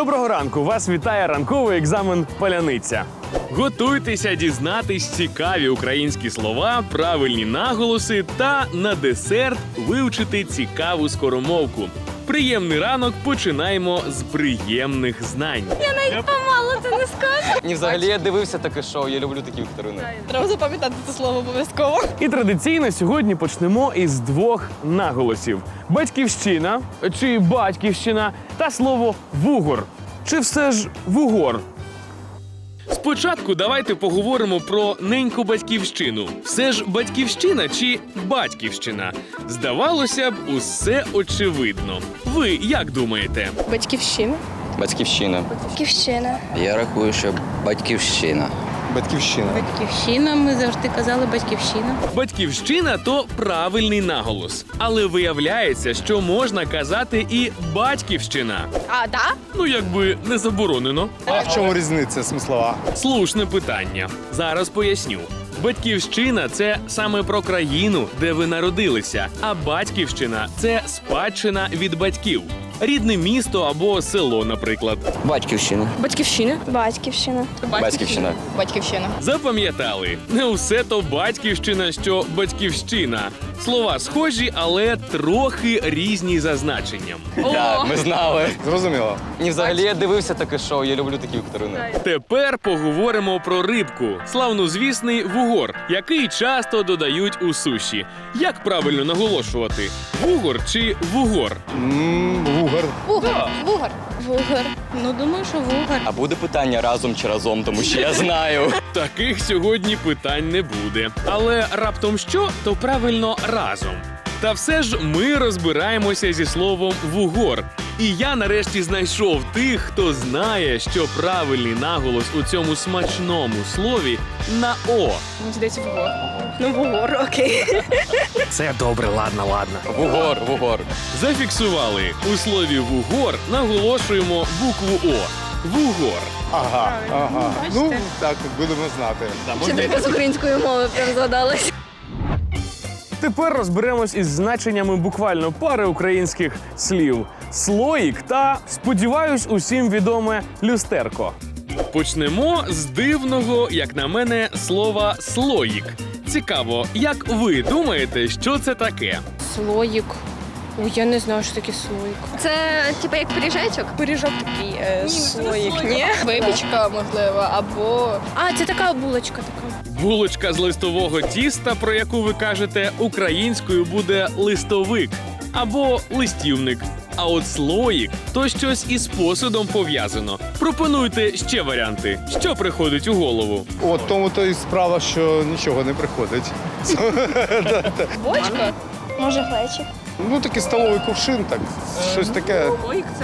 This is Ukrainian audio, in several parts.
Доброго ранку! Вас вітає ранковий екзамен Паляниця. Готуйтеся дізнатись цікаві українські слова, правильні наголоси та на десерт вивчити цікаву скоромовку. Приємний ранок починаємо з приємних знань. Я навіть помало ти не скажу. Ні, взагалі я дивився таке шоу, я люблю такі вікторини. Треба запам'ятати це слово обов'язково. І традиційно сьогодні почнемо із двох наголосів: батьківщина чи батьківщина та слово вугор. Чи все ж вугор? Спочатку давайте поговоримо про неньку батьківщину. Все ж батьківщина чи батьківщина? Здавалося б, усе очевидно. Ви як думаєте? Батьківщина. Батьківщина. Батьківщина. Я рахую, що батьківщина. Батьківщина. Батьківщина, ми завжди казали батьківщина. Батьківщина то правильний наголос, але виявляється, що можна казати і батьківщина. А, так? Ну якби не заборонено. А в чому різниця смислова? Слушне питання. Зараз поясню. Батьківщина це саме про країну, де ви народилися, а батьківщина це спадщина від батьків. Рідне місто або село, наприклад. Батьківщина. Батьківщина. Батьківщина. Батьківщина. Батьківщина. Запам'ятали, не усе то батьківщина, що батьківщина. Слова схожі, але трохи різні за значенням. Так, ми знали. Зрозуміло. Ні, взагалі я дивився таке шоу, я люблю такі вікторини. Тепер поговоримо про рибку, славнозвісний вугор, який часто додають у суші. Як правильно наголошувати? Вугор чи вугор? М, Вугар. Вугар. Вугар. Вугар. Ну, думаю, що вугар. А буде питання разом чи разом, тому що я знаю. Таких сьогодні питань не буде. Але раптом що, то правильно разом. Та все ж ми розбираємося зі словом вугор. І я нарешті знайшов тих, хто знає, що правильний наголос у цьому смачному слові на О. Мені здається, вугор. Ну, вугор, окей. Це добре, ладно, ладно. Вугор, вугор. Зафіксували у слові вугор наголошуємо букву О. Вугор. Ага, ага. Ну, так, будемо знати. Вчителька з української мови прям згадалась. Тепер розберемось із значеннями буквально пари українських слів: слоїк та, сподіваюсь, усім відоме люстерко. Почнемо з дивного, як на мене, слова слоїк. Цікаво, як ви думаєте, що це таке? Слоїк. Ой, я не знаю, що таке слоїк. Це типу як пиріжечок? Пиріжок такий е, слоїк, ні? Випічка, можливо, або. А, це така булочка така. Булочка з листового тіста, про яку ви кажете, українською буде листовик або листівник. А от слоїк то щось із посудом пов'язано. Пропонуйте ще варіанти. Що приходить у голову? От тому то і справа, що нічого не приходить. Бочка? Може, глечик. Ну, такий столовий кувшин, так, щось таке.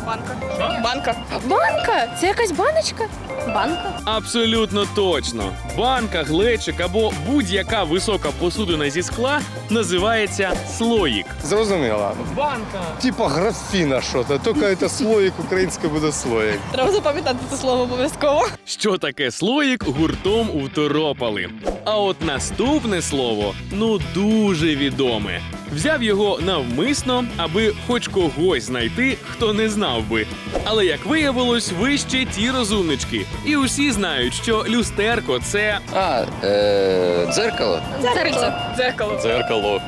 Банка. Банка? Банка? Це якась баночка? Банка? Абсолютно точно. Банка, глечик або будь-яка висока посудина зі скла називається слоїк. Зрозуміло. Банка. Типа графіна що-то, тільки це слоїк, українське буде слоїк. Треба запам'ятати це слово обов'язково. Що таке слоїк гуртом второпали. А от наступне слово ну дуже відоме. Взяв його навмисно, аби хоч когось знайти, хто не знав би. Але як виявилось, ви ще ті розумнички. І усі знають, що люстерко це А, е, дзеркало. Дзеркало. Дзеркало. Дзеркало.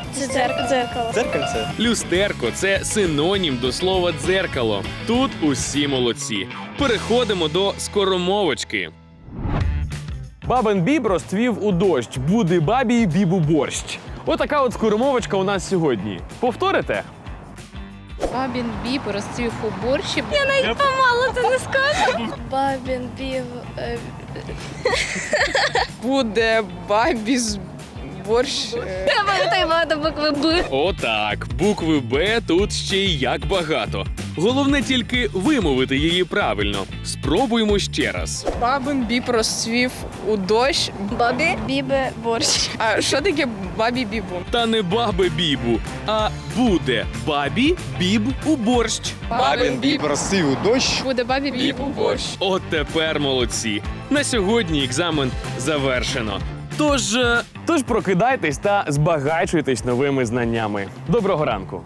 Дзеркало. Дзеркальце. люстерко, це синонім до слова дзеркало. Тут усі молодці. Переходимо до скоромовочки. Бабин біб розцвів у дощ, буде бабі бібу борщ. Отака от скоромовочка у нас сьогодні. Повторите? Бабін біб розцвів у борщі. Мало ти не скажеш. Бабін бів. е, буде бабі з борщ. Я пам'ятаю багато букви Б. Отак, букви Б тут ще й як багато. Головне тільки вимовити її правильно. Спробуємо ще раз. Бабин біб розцвів у дощ. Бабі бібе борщ. А що таке бабі бібу? Та не баби бібу, а буде бабі біб у борщ. Бабін біб. Розсів у дощ. Буде бабі біб у борщ. От тепер молодці. На сьогодні екзамен завершено. Тож, е, тож прокидайтесь та збагачуйтесь новими знаннями. Доброго ранку!